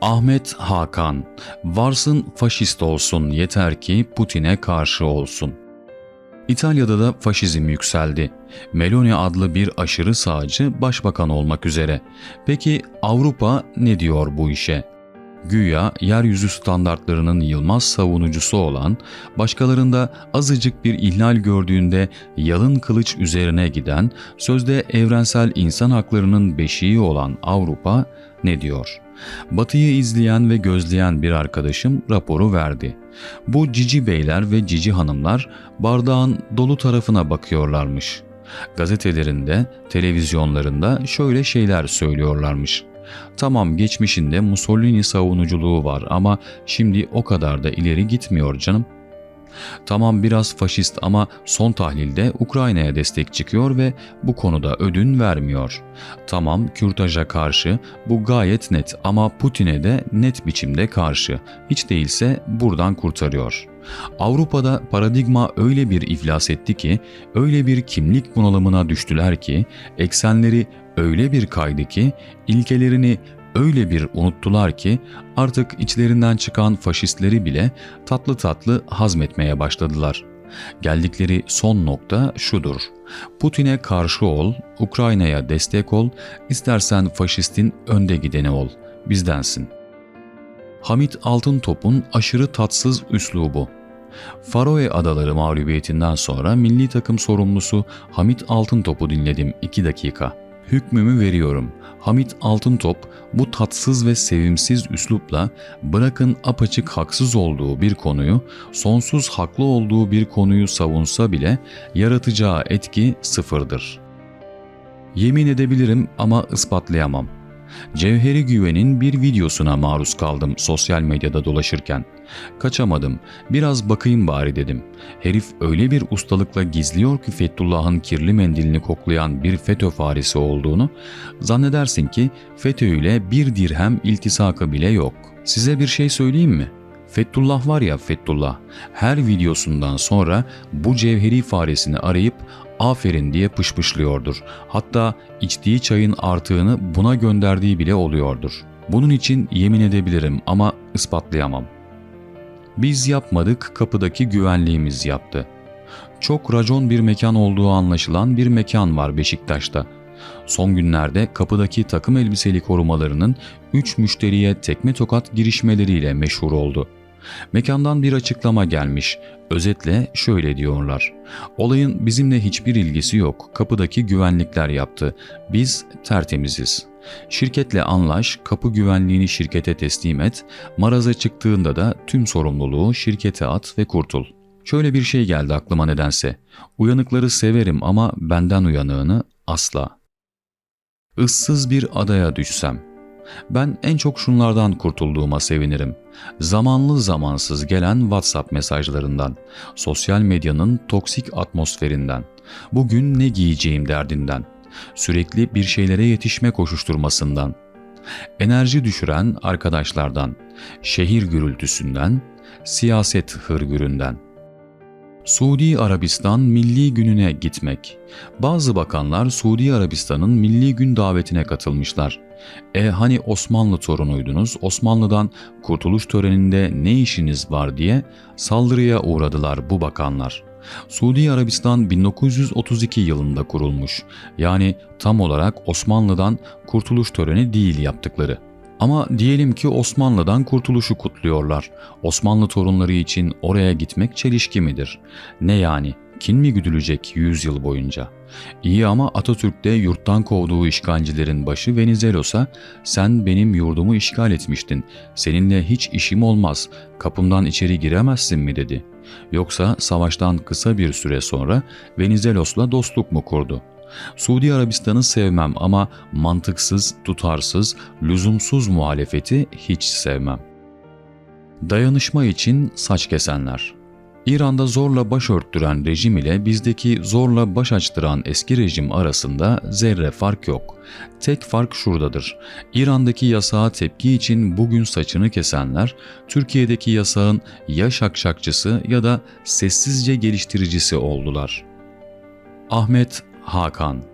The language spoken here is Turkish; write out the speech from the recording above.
Ahmet Hakan, varsın faşist olsun yeter ki Putin'e karşı olsun. İtalya'da da faşizm yükseldi. Meloni adlı bir aşırı sağcı başbakan olmak üzere. Peki Avrupa ne diyor bu işe? Güya yeryüzü standartlarının yılmaz savunucusu olan, başkalarında azıcık bir ihlal gördüğünde yalın kılıç üzerine giden, sözde evrensel insan haklarının beşiği olan Avrupa ne diyor? Batı'yı izleyen ve gözleyen bir arkadaşım raporu verdi. Bu cici beyler ve cici hanımlar bardağın dolu tarafına bakıyorlarmış. Gazetelerinde, televizyonlarında şöyle şeyler söylüyorlarmış. Tamam geçmişinde Mussolini savunuculuğu var ama şimdi o kadar da ileri gitmiyor canım. Tamam biraz faşist ama son tahlilde Ukrayna'ya destek çıkıyor ve bu konuda ödün vermiyor. Tamam kürtaja karşı bu gayet net ama Putin'e de net biçimde karşı. Hiç değilse buradan kurtarıyor. Avrupa'da paradigma öyle bir iflas etti ki, öyle bir kimlik bunalımına düştüler ki, eksenleri öyle bir kaydı ki, ilkelerini öyle bir unuttular ki artık içlerinden çıkan faşistleri bile tatlı tatlı hazmetmeye başladılar. Geldikleri son nokta şudur. Putin'e karşı ol, Ukrayna'ya destek ol, istersen faşistin önde gideni ol, bizdensin. Hamit Altıntop'un aşırı tatsız üslubu Faroe Adaları mağlubiyetinden sonra milli takım sorumlusu Hamit Altıntop'u dinledim 2 dakika. Hükmümü veriyorum. Hamit Altıntop bu tatsız ve sevimsiz üslupla bırakın apaçık haksız olduğu bir konuyu, sonsuz haklı olduğu bir konuyu savunsa bile yaratacağı etki sıfırdır. Yemin edebilirim ama ispatlayamam. Cevheri Güven'in bir videosuna maruz kaldım sosyal medyada dolaşırken. Kaçamadım, biraz bakayım bari dedim. Herif öyle bir ustalıkla gizliyor ki Fethullah'ın kirli mendilini koklayan bir FETÖ faresi olduğunu, zannedersin ki FETÖ ile bir dirhem iltisakı bile yok. Size bir şey söyleyeyim mi? Fethullah var ya Fethullah, her videosundan sonra bu cevheri faresini arayıp aferin diye pışpışlıyordur. Hatta içtiği çayın artığını buna gönderdiği bile oluyordur. Bunun için yemin edebilirim ama ispatlayamam. Biz yapmadık, kapıdaki güvenliğimiz yaptı. Çok racon bir mekan olduğu anlaşılan bir mekan var Beşiktaş'ta. Son günlerde kapıdaki takım elbiseli korumalarının 3 müşteriye tekme tokat girişmeleriyle meşhur oldu. Mekandan bir açıklama gelmiş. Özetle şöyle diyorlar. Olayın bizimle hiçbir ilgisi yok. Kapıdaki güvenlikler yaptı. Biz tertemiziz. Şirketle anlaş, kapı güvenliğini şirkete teslim et, maraza çıktığında da tüm sorumluluğu şirkete at ve kurtul. Şöyle bir şey geldi aklıma nedense. Uyanıkları severim ama benden uyanığını asla. Issız bir adaya düşsem. Ben en çok şunlardan kurtulduğuma sevinirim. Zamanlı zamansız gelen WhatsApp mesajlarından, sosyal medyanın toksik atmosferinden, bugün ne giyeceğim derdinden, sürekli bir şeylere yetişme koşuşturmasından, enerji düşüren arkadaşlardan, şehir gürültüsünden, siyaset hırgüründen.'' Suudi Arabistan Milli Günü'ne gitmek. Bazı bakanlar Suudi Arabistan'ın Milli Gün davetine katılmışlar. E hani Osmanlı torunuydunuz, Osmanlı'dan kurtuluş töreninde ne işiniz var diye saldırıya uğradılar bu bakanlar. Suudi Arabistan 1932 yılında kurulmuş. Yani tam olarak Osmanlı'dan kurtuluş töreni değil yaptıkları. Ama diyelim ki Osmanlı'dan kurtuluşu kutluyorlar. Osmanlı torunları için oraya gitmek çelişki midir? Ne yani? Kin mi güdülecek 100 yıl boyunca? İyi ama Atatürk'te yurttan kovduğu işgalcilerin başı Venizelos'a sen benim yurdumu işgal etmiştin, seninle hiç işim olmaz, kapımdan içeri giremezsin mi dedi. Yoksa savaştan kısa bir süre sonra Venizelos'la dostluk mu kurdu? Suudi Arabistan'ı sevmem ama mantıksız, tutarsız, lüzumsuz muhalefeti hiç sevmem. Dayanışma için saç kesenler İran'da zorla baş örttüren rejim ile bizdeki zorla baş açtıran eski rejim arasında zerre fark yok. Tek fark şuradadır. İran'daki yasağa tepki için bugün saçını kesenler, Türkiye'deki yasağın ya şakşakçısı ya da sessizce geliştiricisi oldular. Ahmet Hakan